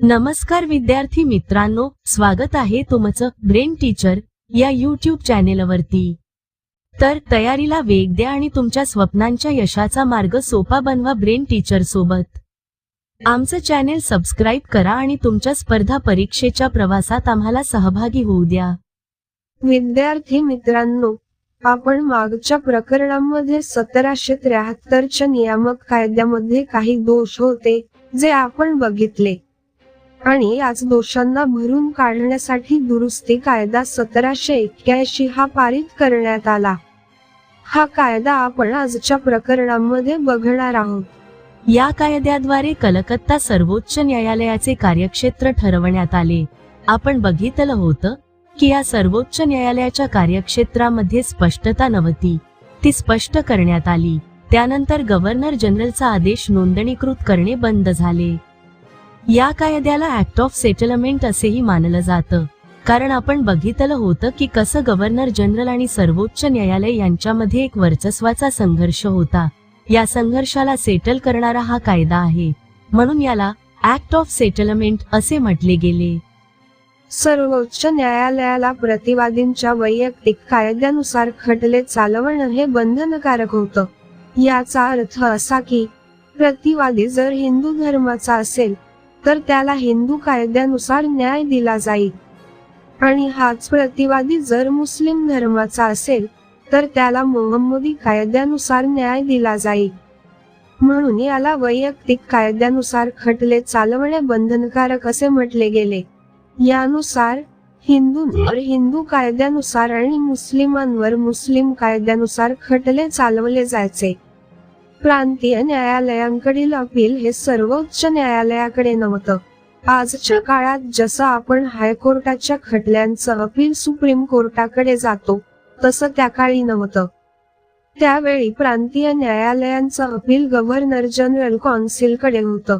नमस्कार विद्यार्थी मित्रांनो स्वागत आहे तुमचं ब्रेन टीचर या युट्यूब चॅनेलवरती. तर तयारीला वेग द्या आणि तुमच्या स्वप्नांच्या यशाचा मार्ग सोपा बनवा ब्रेन टीचर सोबत. आमचं चॅनेल सबस्क्राईब करा आणि तुमच्या स्पर्धा परीक्षेच्या प्रवासात आम्हाला सहभागी होऊ द्या. विद्यार्थी मित्रांनो आपण मागच्या प्रकरणामध्ये सतराशे त्र्याहत्तरच्या नियामक कायद्यामध्ये काही दोष होते जे आपण बघितले. आणि याच दोषांना भरून काढण्यासाठी दुरुस्ती कायदा सतराशे एक्क्याऐंशी हा पारित करण्यात आला. हा कायदा आपण आजच्या प्रकरणामध्ये बघणार आहोत. या कायद्याद्वारे कलकत्ता सर्वोच्च न्यायालयाचे कार्यक्षेत्र ठरवण्यात आले. आपण बघितलं होतं की या सर्वोच्च न्यायालयाच्या कार्यक्षेत्रामध्ये स्पष्टता नव्हती. ती स्पष्ट करण्यात आली. त्यानंतर गव्हर्नर जनरलचा आदेश नोंदणीकृत करणे बंद झाले. या कायद्याला ऍक्ट ऑफ सेटलमेंट असेही मानलं जातं. कारण आपण बघितलं होतं की कसं गव्हर्नर जनरल आणि सर्वोच्च न्यायालय यांच्यामध्ये एक वर्चस्वाचा संघर्ष होता. या संघर्षाला सेटल करणारा हा कायदा आहे. म्हणून याला ऍक्ट ऑफ सेटलमेंट असे म्हटले गेले. सर्वोच्च न्यायालयाला प्रतिवादींच्या वैयक्तिक कायद्यानुसार खटले चालवणं हे बंधनकारक होतं. याचा अर्थ असा की प्रतिवादी जर हिंदू धर्माचा असेल तर त्याला हिंदू कायद्यानुसार न्याय दिला जाईल आणि हाच प्रतिवादी जर मुस्लिम धर्माचा असेल तर त्याला मोहम्मदी कायद्यानुसार न्याय दिला जाईल म्हणून याला वैयक्तिक कायद्यानुसार खटले चालवणे बंधनकारक असे म्हटले गेले. यानुसार हिंदूंवर हिंदू कायद्यानुसार आणि मुस्लिमांवर मुस्लिम कायद्यानुसार खटले चालवले जायचे. प्रांतीय न्यायालयांकडील अपील हे सर्वोच्च न्यायालयाकडे नव्हतं. आजच्या काळात जसं आपण हायकोर्टाच्या खटल्यांचं अपील सुप्रीम कोर्टाकडे जातो तसं त्या काळी नव्हतं. त्यावेळी प्रांतीय न्यायालयांचं अपील गव्हर्नर जनरल कौन्सिलकडे होतं.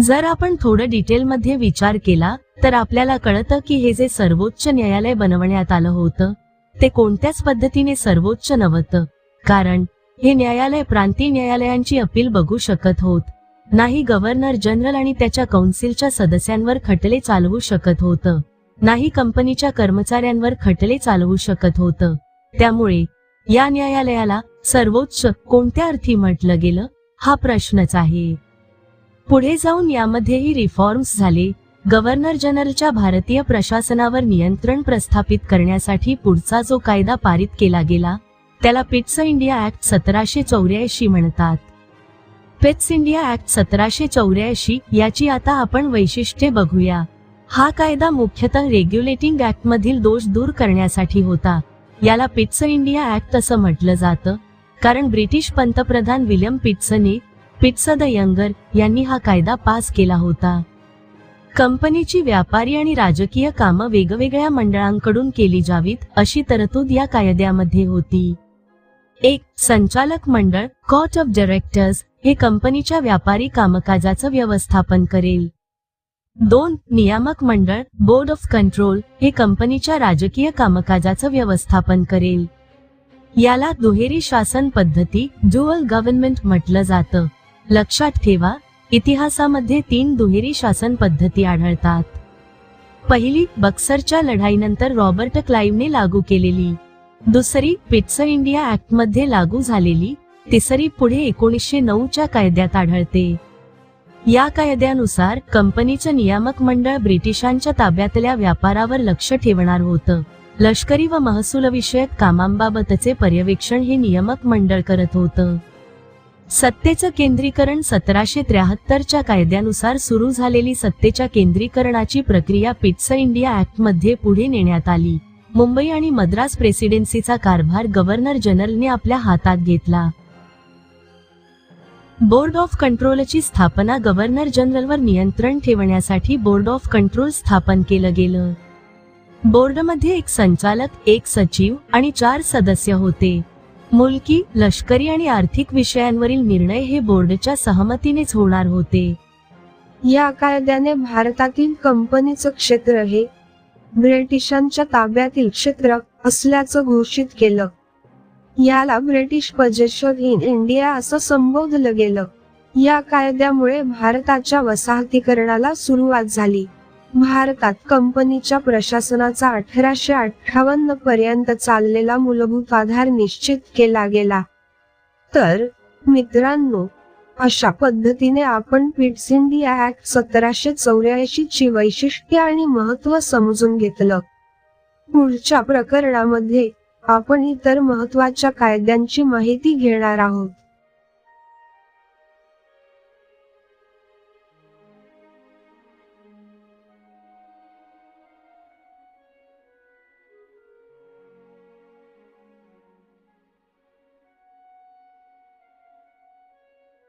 जर आपण थोडं डिटेलमध्ये विचार केला तर आपल्याला कळतं की हे जे सर्वोच्च न्यायालय बनवण्यात आलं होतं ते कोणत्याच पद्धतीने सर्वोच्च नव्हतं. कारण हे न्यायालय प्रांतीय न्यायालयांची अपील बघू शकत होत. नाही गव्हर्नर जनरल आणि त्याच्या कौन्सिलच्या सदस्यांवर खटले चालवू शकत होतं. नाही कंपनीच्या कर्मचाऱ्यांवर खटले चालवू शकत होतं. त्यामुळे या न्यायालयाला सर्वोच्च कोणत्या अर्थी म्हटलं गेलं? हा प्रश्नच आहे. पुढे जाऊन यामध्येही रिफॉर्म्स झाले. गव्हर्नर जनरलच्या भारतीय प्रशासनावर नियंत्रण प्रस्थापित करण्यासाठी पुढचा जो कायदा पारित केला गेला त्याला पिट्स इंडिया ऍक्ट सतराशे चौऱ्याऐंशी म्हणतात. पेट्स इंडिया ऍक्ट सतराशे चौऱ्याऐंशी याची आता आपण वैशिष्ट्ये बघूया. हा कायदा मुख्यतः रेग्युलेटिंग ऍक्ट मधील दोष दूर करण्यासाठी होता. याला पिट्स इंडिया ऍक्ट असं म्हटलं जातं. कारण ब्रिटिश पंतप्रधान विल्यम पिट्सने पिट्स द यंगर यांनी हा कायदा पास केला होता. कंपनीची व्यापारी आणि राजकीय कामं वेगवेगळ्या मंडळांकडून केली जावीत अशी तरतूद या कायद्यामध्ये होती. एक संचालक मंडळ कोर्ट ऑफ डायरेक्टर्स हे कंपनीच्या व्यापारी कामकाजाचं व्यवस्थापन करेल. दोन नियामक मंडळ बोर्ड ऑफ कंट्रोल हे कंपनीच्या राजकीय कामकाजाचं व्यवस्थापन करेल. याला दुहेरी शासन पद्धती ड्युअल गव्हर्नमेंट म्हटलं जातं. लक्षात ठेवा इतिहासामध्ये तीन दुहेरी शासन पद्धती आढळतात. पहिली बक्सरच्या लढाईनंतर रॉबर्ट क्लाइव्हने लागू केलेली. दुसरी पिट्स इंडिया ऍक्टमध्ये लागू झालेली तिसरी पुढे एकोणीसशे नऊच्या कायद्यात आढळते. या कायद्यानुसार कंपनीचं नियामक मंडळ ब्रिटिशांच्या ताब्यातल्या व्यापारावर लक्ष ठेवणार होतं. लष्करी व महसूल विषयक कामांबाबतचे पर्यवेक्षण हे नियामक मंडळ करत होतं. सत्तेचं केंद्रीकरण सतराशे त्र्याहत्तरच्या कायद्यानुसार सुरू झालेली सत्तेच्या केंद्रीकरणाची प्रक्रिया पिट्स इंडिया ऍक्टमध्ये पुढे नेण्यात आली. मुंबई आणि मद्रास प्रेसिडेन्सीचा कारभार गव्हर्नर जनरलने आपल्या हातात घेतला. बोर्ड ऑफ कंट्रोलची स्थापना गव्हर्नर जनरलवर नियंत्रण ठेवण्यासाठी बोर्ड ऑफ कंट्रोल स्थापन केलं गेलं. बोर्डमध्ये एक संचालक एक सचिव आणि चार सदस्य होते. मुलकी लष्करी आणि आर्थिक विषयांवरील निर्णय हे बोर्डच्या सहमतीनेच होणार होते. या कायद्याने भारतातील कंपनीचं क्षेत्र हे ब्रिटिशांच्या ताब्यातील क्षेत्र असल्याचं घोषित केलं. याला ब्रिटिश पजेशन इन इंडिया असं संबोधलं गेलं. या कायद्यामुळे भारताच्या वसाहतीकरणाला सुरुवात झाली. भारतात कंपनीच्या प्रशासनाचा अठराशे अठ्ठावन्न पर्यंत चाललेला मूलभूत आधार निश्चित केला गेला. तर मित्रांनो अशा पद्धतीने आपण पिट्स इंडिया ऍक्ट सतराशे चौऱ्याऐंशी ची वैशिष्ट्ये आणि महत्त्व समजून घेतलं. पुढच्या प्रकरणामध्ये आपण इतर महत्त्वाच्या कायद्यांची माहिती घेणार आहोत.